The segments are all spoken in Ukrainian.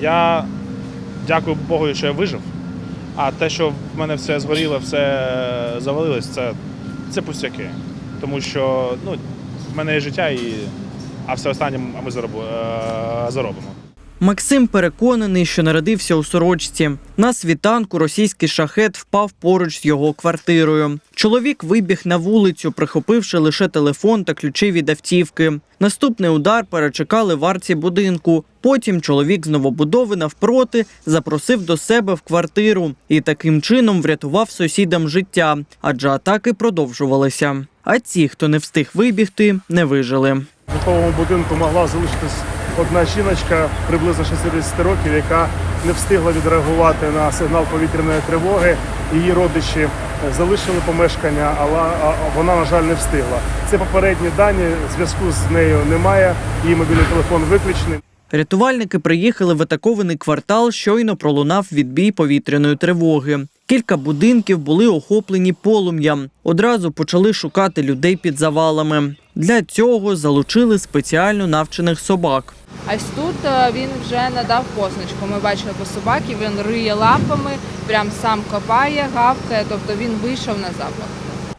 Я дякую Богу, що я вижив. А те, що в мене все згоріло, все завалилось, це, це пустяки. Тому що ну, в мене є життя, і, а все останнє ми е, заробимо. Максим переконаний, що народився у сорочці. На світанку російський шахет впав поруч з його квартирою. Чоловік вибіг на вулицю, прихопивши лише телефон та ключі від автівки. Наступний удар перечекали варці будинку. Потім чоловік з новобудови навпроти запросив до себе в квартиру і таким чином врятував сусідам життя, адже атаки продовжувалися. А ті, хто не встиг вибігти, не вижили. В будинку могла залишитись одна жіночка приблизно 60 років, яка не встигла відреагувати на сигнал повітряної тривоги. Її родичі залишили помешкання, але вона, на жаль, не встигла. Це попередні дані. Зв'язку з нею немає. Її мобільний телефон виключений. Рятувальники приїхали в атакований квартал, щойно пролунав відбій повітряної тривоги. Кілька будинків були охоплені полум'ям. Одразу почали шукати людей під завалами. Для цього залучили спеціально навчених собак. А ось тут е, він вже надав позначку. Ми бачили по собаки, він риє лапами, прям сам копає, гавкає, тобто він вийшов на запах.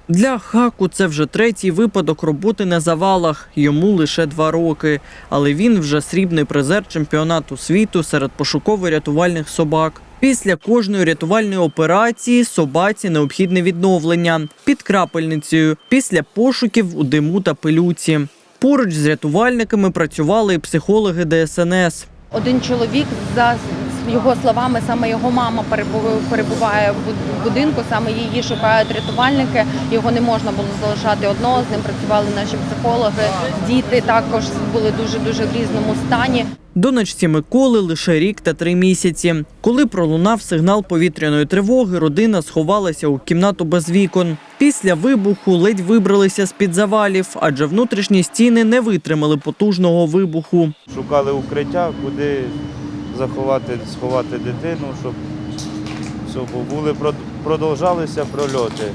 Для хаку це вже третій випадок роботи на завалах. Йому лише два роки, але він вже срібний призер чемпіонату світу серед пошуково-рятувальних собак. Після кожної рятувальної операції собаці необхідне відновлення під крапельницею після пошуків у диму та пилюці. Поруч з рятувальниками працювали і психологи ДСНС. Один чоловік, за його словами, саме його мама перебу- перебуває в будинку, саме її шукають рятувальники. Його не можна було залишати одного. З ним працювали наші психологи. Діти також були дуже дуже в різному стані. Донечці Миколи лише рік та три місяці. Коли пролунав сигнал повітряної тривоги, родина сховалася у кімнату без вікон. Після вибуху ледь вибралися з під завалів, адже внутрішні стіни не витримали потужного вибуху. шукали укриття, куди заховати, сховати дитину, щоб все, були, продовжалися прольоти.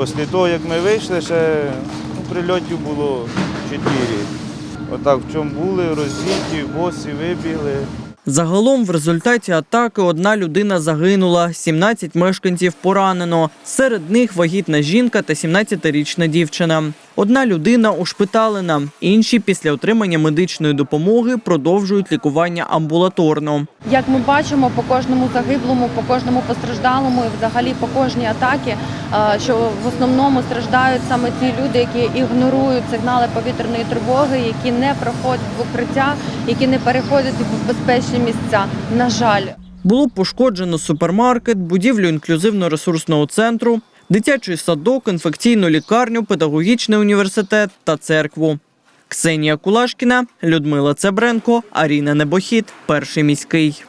Після того, як ми вийшли, ще ну, прильотів було чотири. Отак в чому були, роздіті, босі вибігли. Загалом в результаті атаки одна людина загинула, 17 мешканців поранено. Серед них вагітна жінка та 17-річна дівчина. Одна людина ушпиталена, інші після отримання медичної допомоги продовжують лікування амбулаторно. Як ми бачимо, по кожному загиблому, по кожному постраждалому і взагалі по кожній атакі, е, що в основному страждають саме ті люди, які ігнорують сигнали повітряної тривоги, які не проходять в укриття, які не переходять в безпечні місця. На жаль. Було пошкоджено супермаркет, будівлю інклюзивно-ресурсного центру, дитячий садок, інфекційну лікарню, педагогічний університет та церкву. Ксенія Кулашкіна, Людмила Цебренко, Аріна Небохід, перший міський.